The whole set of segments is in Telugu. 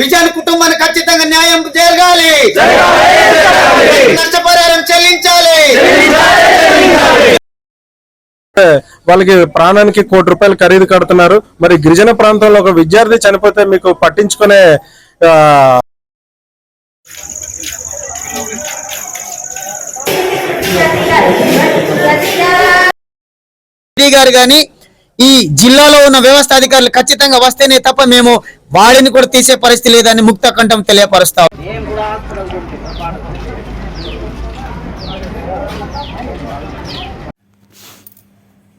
విజయన్ కుటుంబానికి ఖచ్చితంగా న్యాయం జరగాలి. నష్టపరిహారం చెల్లించాలి. వాళ్ళకి ప్రాణానికి కోటి రూపాయలు ఖరీదు కడుతున్నారు. మరి గిరిజన ప్రాంతంలో ఒక విద్యార్థి చనిపోతే మీకు పట్టించుకునే గారు కానీ ఈ జిల్లాలో ఉన్న వ్యవస్థ అధికారులు ఖచ్చితంగా వస్తేనే తప్ప మేము వాడిని కూడా తీసే పరిస్థితి లేదని ముక్త కంఠం తెలియపరుస్తాం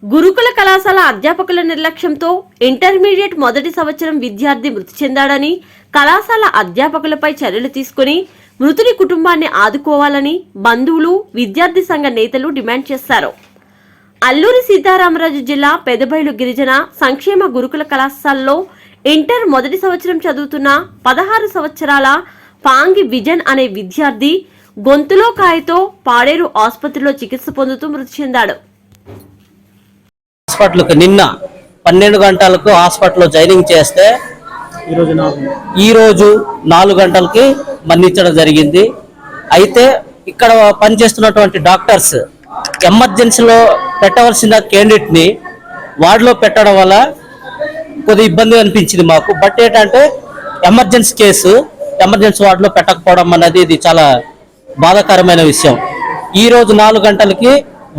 గురుకుల కళాశాల అధ్యాపకుల నిర్లక్ష్యంతో ఇంటర్మీడియట్ మొదటి సంవత్సరం విద్యార్థి మృతి చెందాడని కళాశాల అధ్యాపకులపై చర్యలు తీసుకుని మృతుని కుటుంబాన్ని ఆదుకోవాలని బంధువులు విద్యార్థి సంఘ నేతలు డిమాండ్ చేశారు. అల్లూరి సీతారామరాజు జిల్లా పెదబైలు గిరిజన సంక్షేమ గురుకుల కళాశాలలో ఇంటర్ మొదటి సంవత్సరం చదువుతున్న పదహారు సంవత్సరాల పాంగి విజన్ అనే విద్యార్థి గొంతులో కాయతో పాడేరు ఆసుపత్రిలో చికిత్స పొందుతూ మృతి చెందాడు. హాస్పిటల్కి నిన్న పన్నెండు గంటలకు హాస్పిటల్లో జాయినింగ్ చేస్తే ఈ రోజు నాలుగు గంటలకి మరణించడం జరిగింది. అయితే ఇక్కడ పనిచేస్తున్నటువంటి డాక్టర్స్ ఎమర్జెన్సీలో పెట్టవలసిన candidate ని వార్డులో పెట్టడం వల్ల కొద్దిగా ఇబ్బంది అనిపించింది మాకు. బట్ ఏంటంటే ఎమర్జెన్సీ కేసు ఎమర్జెన్సీ వార్డులో పెట్టకపోవడం అనేది ఇది చాలా బాధాకరమైన విషయం. ఈ రోజు నాలుగు గంటలకి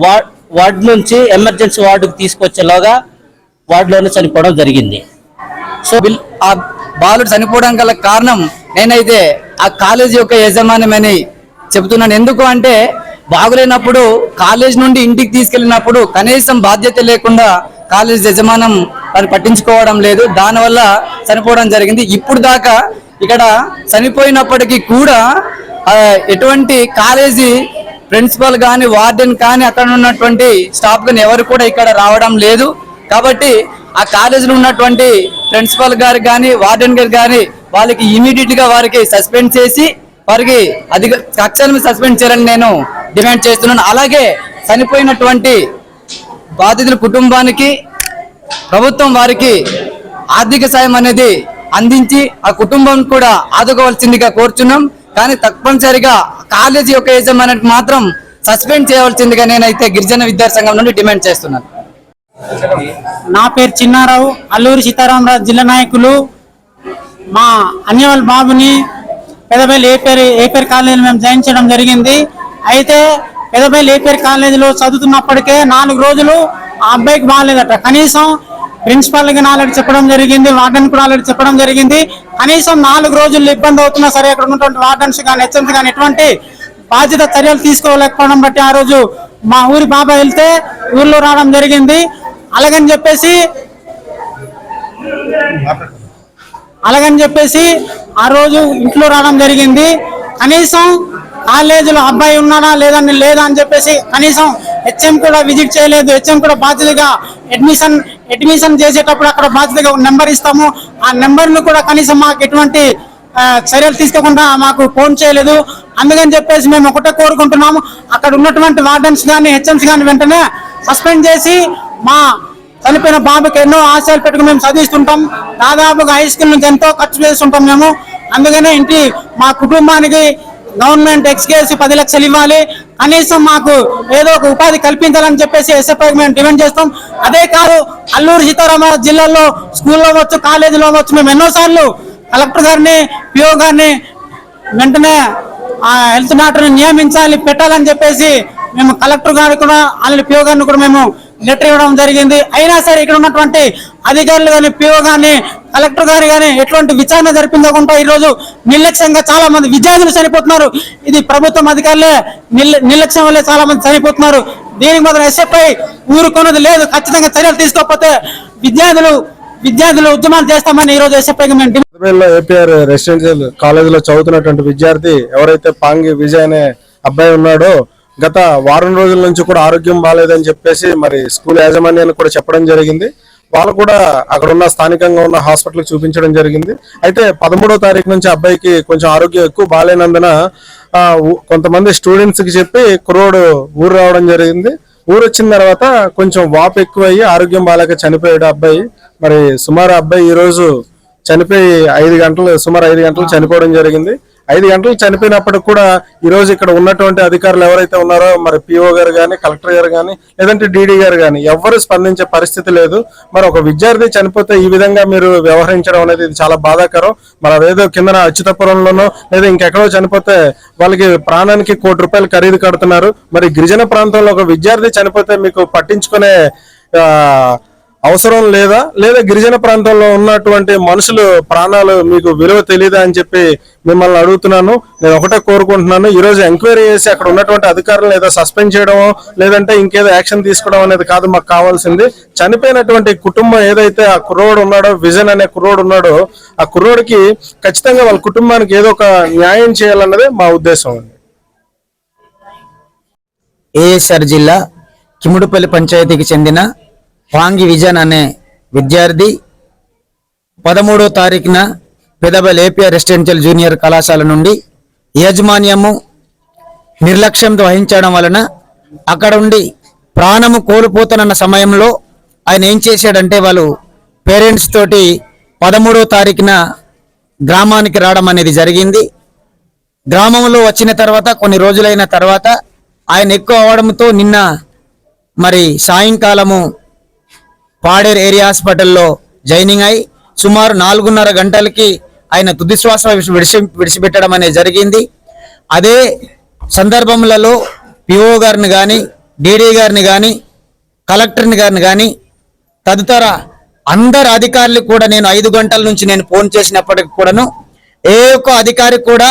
వార్డ్ వార్డు నుంచి ఎమర్జెన్సీ వార్డుకి తీసుకొచ్చేలాగా వార్డులోనే చనిపోవడం జరిగింది. సో ఆ బాలుడు చనిపోవడం గల కారణం నేనైతే ఆ కాలేజ్ యొక్క యజమాన్యమని చెబుతున్నాను. ఎందుకు అంటే బాగులేనప్పుడు కాలేజ్ నుండి ఇంటికి తీసుకెళ్ళినప్పుడు కనీసం బాధ్యత లేకుండా కాలేజ్ యజమానం వారిని పట్టించుకోవడం లేదు. దానివల్ల చనిపోవడం జరిగింది. ఇప్పుడు దాకా ఇక్కడ చనిపోయినప్పటికీ కూడా ఎటువంటి కాలేజీ ప్రిన్సిపల్ కానీ వార్డెన్ కానీ అక్కడ ఉన్నటువంటి స్టాఫ్ కానీ ఎవరు కూడా ఇక్కడ రావడం లేదు. కాబట్టి ఆ కాలేజీలో ఉన్నటువంటి ప్రిన్సిపల్ గారు కానీ వార్డెన్ గారు కానీ వాళ్ళకి ఇమీడియట్గా వారికి సస్పెండ్ చేసి వారికి అధిక కక్షలను సస్పెండ్ చేయాలని నేను డిమాండ్ చేస్తున్నాను. అలాగే చనిపోయినటువంటి బాధితుల కుటుంబానికి ప్రభుత్వం వారికి ఆర్థిక సాయం అనేది అందించి ఆ కుటుంబం కూడా ఆదుకోవాల్సిందిగా కోరుచున్నాం. కానీ తప్పనిసరిగా కాలేజీ యొక్క యజమానికి మాత్రం సస్పెండ్ చేయవలసిందిగా నేనైతే గిరిజన విద్యార్థి సంఘం నుండి డిమాండ్ చేస్తున్నాను. నా పేరు చిన్నారావు. అల్లూరి సీతారామరాజు జిల్లా నాయకులు. మా అన్యవల్ బాబుని పెదపల్లి ఏపేరు ఏపేరు కాలేజీలో మేము జాయిన్ చేయడం జరిగింది. అయితే పెదపల్లి ఏపేరు కాలేజీలో చదువుతున్నప్పటికే నాలుగు రోజులు ఆ అబ్బాయికి బాగాలేదట. కనీసం ప్రిన్సిపాల్కి నాలుగు చెప్పడం జరిగింది వార్డెన్ కూడా ఆల్రెడీ చెప్పడం జరిగింది. కనీసం నాలుగు రోజులు ఇబ్బంది అవుతున్నా సరే అక్కడ ఉన్నటువంటి వార్డెన్స్ కానీ హెచ్ఎంసీ కానీ ఎటువంటి బాధ్యత చర్యలు తీసుకోలేకపోవడం బట్టి ఆ రోజు మా ఊరి బాబాయ్ వెళ్తే ఊర్లో రావడం జరిగింది. అలాగని చెప్పేసి అలాగని చెప్పేసి ఆ రోజు ఇంట్లో రావడం జరిగింది. కనీసం కాలేజీలో అబ్బాయి ఉన్నాడా లేదని లేదా అని చెప్పేసి కనీసం హెచ్ఎం కూడా విజిట్ చేయలేదు. హెచ్ఎం కూడా బాధ్యతగా అడ్మిషన్ అడ్మిషన్ చేసేటప్పుడు అక్కడ బాధ్యతగా నెంబర్ ఇస్తాము. ఆ నెంబర్ను కూడా కనీసం మాకు ఎటువంటి చర్యలు తీసుకోకుండా మాకు ఫోన్ చేయలేదు. అందుకని చెప్పేసి మేము ఒకటే కోరుకుంటున్నాము. అక్కడ ఉన్నటువంటి వార్డెన్స్ కానీ హెచ్ఎంస్ కానీ వెంటనే సస్పెండ్ చేసి మా చనిపోయిన బాబుకి ఎన్నో ఆశయాలు పెట్టుకుని మేము చదివిస్తుంటాం. దాదాపుగా హై స్కూల్ నుంచి ఎంతో ఖర్చు చేస్తుంటాం మేము. అందుకనే ఇంటి మా కుటుంబానికి గవర్నమెంట్ ఎక్స్కేసి పది లక్షలు ఇవ్వాలి. కనీసం మాకు ఏదో ఒక ఉపాధి కల్పించాలని చెప్పేసి ఎస్ఎఫ్ఐకి మేము డిమాండ్ చేస్తాం. అదే కాదు అల్లూరు సీతారామరాజు జిల్లాలో స్కూల్లో అవ్వచ్చు కాలేజీలో అవ్వచ్చు మేము ఎన్నోసార్లు కలెక్టర్ గారిని పిఓ గారిని వెంటనే ఆ హెల్త్ డాక్టర్ని నియమించాలి పెట్టాలని చెప్పేసి మేము కలెక్టర్ గారు కూడా అలాంటి పిఓ గారిని కూడా మేము లెటర్ ఇవ్వడం జరిగింది. అయినా సరే ఇక్కడ ఉన్నటువంటి అధికారులు కానీ పిఓ గాని కలెక్టర్ గారు కానీ ఎటువంటి విచారణ జరిపిందకుండా ఈ రోజు నిర్లక్ష్యంగా చాలా మంది విద్యార్థులు చనిపోతున్నారు. ఇది ప్రభుత్వం అధికారులే నిర్లక్ష్యం వల్లే చాలా మంది చనిపోతున్నారు. దీనికి మాత్రం ఎస్ఎఫ్ఐ ఊరుకున్నది లేదు. ఖచ్చితంగా చర్యలు తీసుకోకపోతే విద్యార్థులు విద్యార్థులు ఉద్యమాలు చేస్తామని ఈ రోజు ఎస్ఎఫ్ఐకి మేము ఏపీఆర్ రెసిడెన్షియల్ కాలేజీలో చదువుతున్నటువంటి విద్యార్థి ఎవరైతే పాంగి విజయ్ అనే అబ్బాయి ఉన్నాడో గత వారం రోజుల నుంచి కూడా ఆరోగ్యం బాగాలేదని చెప్పేసి మరి స్కూల్ యాజమాన్యానికి కూడా చెప్పడం జరిగింది. వాళ్ళు కూడా అక్కడ ఉన్న స్థానికంగా ఉన్న హాస్పిటల్ చూపించడం జరిగింది. అయితే పదమూడో తారీఖు నుంచి అబ్బాయికి కొంచెం ఆరోగ్యం ఎక్కువ బాగాలేనందున కొంతమంది స్టూడెంట్స్కి చెప్పి కుర్రోడు ఊరు రావడం జరిగింది. ఊరు వచ్చిన తర్వాత కొంచెం వాపు ఎక్కువయ్యి ఆరోగ్యం బాగాలేక చనిపోయాడు అబ్బాయి. మరి సుమారు అబ్బాయి ఈ రోజు చనిపోయి ఐదు గంటలు సుమారు ఐదు గంటలు చనిపోవడం జరిగింది. ఐదు గంటలు చనిపోయినప్పటికి కూడా ఈ రోజు ఇక్కడ ఉన్నటువంటి అధికారులు ఎవరైతే ఉన్నారో మరి పిఓ గారు కానీ కలెక్టర్ గారు కానీ లేదంటే డీడీ గారు కానీ ఎవరు స్పందించే పరిస్థితి లేదు. మరి ఒక విద్యార్థి చనిపోతే ఈ విధంగా మీరు వ్యవహరించడం అనేది ఇది చాలా బాధాకరం. మరి అదేదో కింద అచ్యుతపురంలోనో లేదా ఇంకెక్కడో చనిపోతే వాళ్ళకి ప్రాణానికి కోటి రూపాయలు ఖరీదు కడుతున్నారు. మరి గిరిజన ప్రాంతంలో ఒక విద్యార్థి చనిపోతే మీకు పట్టించుకునే అవసరం లేదా? లేదా గిరిజన ప్రాంతంలో ఉన్నటువంటి మనుషులు ప్రాణాలు మీకు విలువ తెలియదా అని చెప్పి మిమ్మల్ని అడుగుతున్నాను. నేను ఒకటే కోరుకుంటున్నాను. ఈ రోజు ఎంక్వైరీ చేసి అక్కడ ఉన్నటువంటి అధికారులను ఏదో సస్పెండ్ చేయడమో లేదంటే ఇంకేదో యాక్షన్ తీసుకోవడం అనేది కాదు మాకు కావాల్సింది. చనిపోయినటువంటి కుటుంబం ఏదైతే ఆ కుర్రోడు ఉన్నాడో విజన్ అనే కుర్రోడు ఉన్నాడో ఆ కుర్రోడికి ఖచ్చితంగా వాళ్ళ కుటుంబానికి ఏదో ఒక న్యాయం చేయాలన్నదే మా ఉద్దేశం అండి. ఏఎస్ఆర్ జిల్లా కిముడుపల్లి పంచాయతీకి చెందిన వాంగి విజన్ అనే విద్యార్థి పదమూడో తారీఖున పెదబల్ ఏపీఆర్ రెసిడెన్షియల్ జూనియర్ కళాశాల నుండి యాజమాన్యము నిర్లక్ష్యంతో వహించడం వలన అక్కడ ఉండి ప్రాణము కోల్పోతున్న సమయంలో ఆయన ఏం చేశాడంటే వాళ్ళు పేరెంట్స్ తోటి పదమూడో తారీఖున గ్రామానికి రావడం అనేది జరిగింది. గ్రామంలో వచ్చిన తర్వాత కొన్ని రోజులైన తర్వాత ఆయన ఎక్కువ అవడంతో నిన్న మరి సాయంకాలము పాడేరు ఏరియా హాస్పిటల్లో జాయినింగ్ అయి సుమారు నాలుగున్నర గంటలకి ఆయన తుది శ్వాస విడిచి విడిచి- విడిచిపెట్టడం అనేది జరిగింది. అదే సందర్భములలో పిఓ గారిని కానీ డీడీ గారిని కానీ కలెక్టర్ని గారిని కానీ తదితర అందరు అధికారులు కూడా నేను ఐదు గంటల నుంచి నేను ఫోన్ చేసినప్పటికి కూడాను ఏ ఒక్క అధికారి కూడా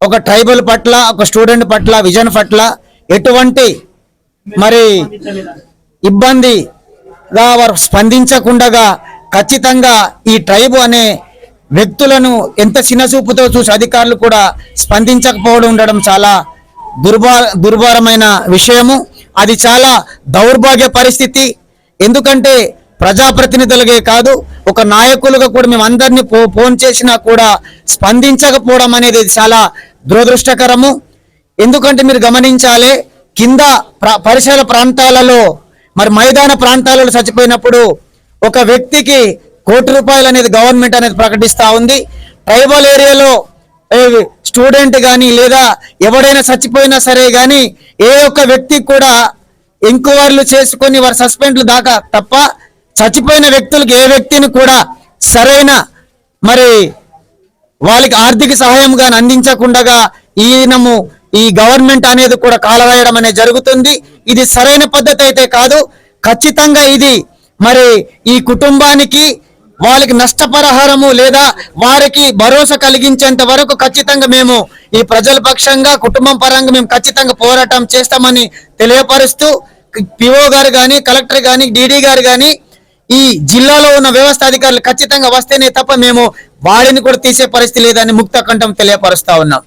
ఒక ట్రైబల్ పట్ల ఒక స్టూడెంట్ పట్ల విజన్ పట్ల ఎటువంటి మరి ఇబ్బంది గా వారు స్పందించకుండగా ఖచ్చితంగా ఈ ట్రైబు అనే వ్యక్తులను ఎంత చిన్నచూపుతో చూసి అధికారులు కూడా స్పందించకపోవడం ఉండడం చాలా దుర్భా దుర్భారమైన విషయము. అది చాలా దౌర్భాగ్య పరిస్థితి. ఎందుకంటే ప్రజాప్రతినిధులకే కాదు ఒక నాయకులుగా కూడా మేము అందరినీ పో ఫోన్ చేసినా కూడా స్పందించకపోవడం అనేది చాలా దురదృష్టకరము. ఎందుకంటే మీరు గమనించాలి కింద ప్ర- పరిసర ప్రాంతాలలో మరి మైదాన ప్రాంతాలలో చచ్చిపోయినప్పుడు ఒక వ్యక్తికి కోటి రూపాయలు అనేది గవర్నమెంట్ అనేది ప్రకటిస్తూ ఉంది. ట్రైబల్ ఏరియాలో స్టూడెంట్ కానీ లేదా ఎవడైనా చచ్చిపోయినా సరే కానీ ఏ ఒక్క వ్యక్తికి కూడా ఎంక్వైర్లు చేసుకొని వారి సస్పెండ్లు దాకా తప్ప చచ్చిపోయిన వ్యక్తులకు ఏ వ్యక్తిని కూడా సరైన మరి వాళ్ళకి ఆర్థిక సహాయం కానీ అందించకుండా ఈయనము ఈ గవర్నమెంట్ అనేది కూడా కాలవేయడం అనేది జరుగుతుంది. ఇది సరైన పద్ధతి అయితే కాదు. ఖచ్చితంగా ఇది మరి ఈ కుటుంబానికి వాళ్ళకి నష్టపరిహారము లేదా వారికి భరోసా కలిగించేంత వరకు ఖచ్చితంగా మేము ఈ ప్రజల పక్షంగా కుటుంబం పరంగా మేము ఖచ్చితంగా పోరాటం చేస్తామని తెలియపరుస్తూ పిఓ గారు కానీ కలెక్టర్ కానీ డీడీ గారు కానీ ఈ జిల్లాలో ఉన్న వ్యవస్థ అధికారులు ఖచ్చితంగా వస్తేనే తప్ప మేము వాడిని కూడా తీసే పరిస్థితి లేదని ముక్త కంఠం తెలియపరుస్తా ఉన్నాం.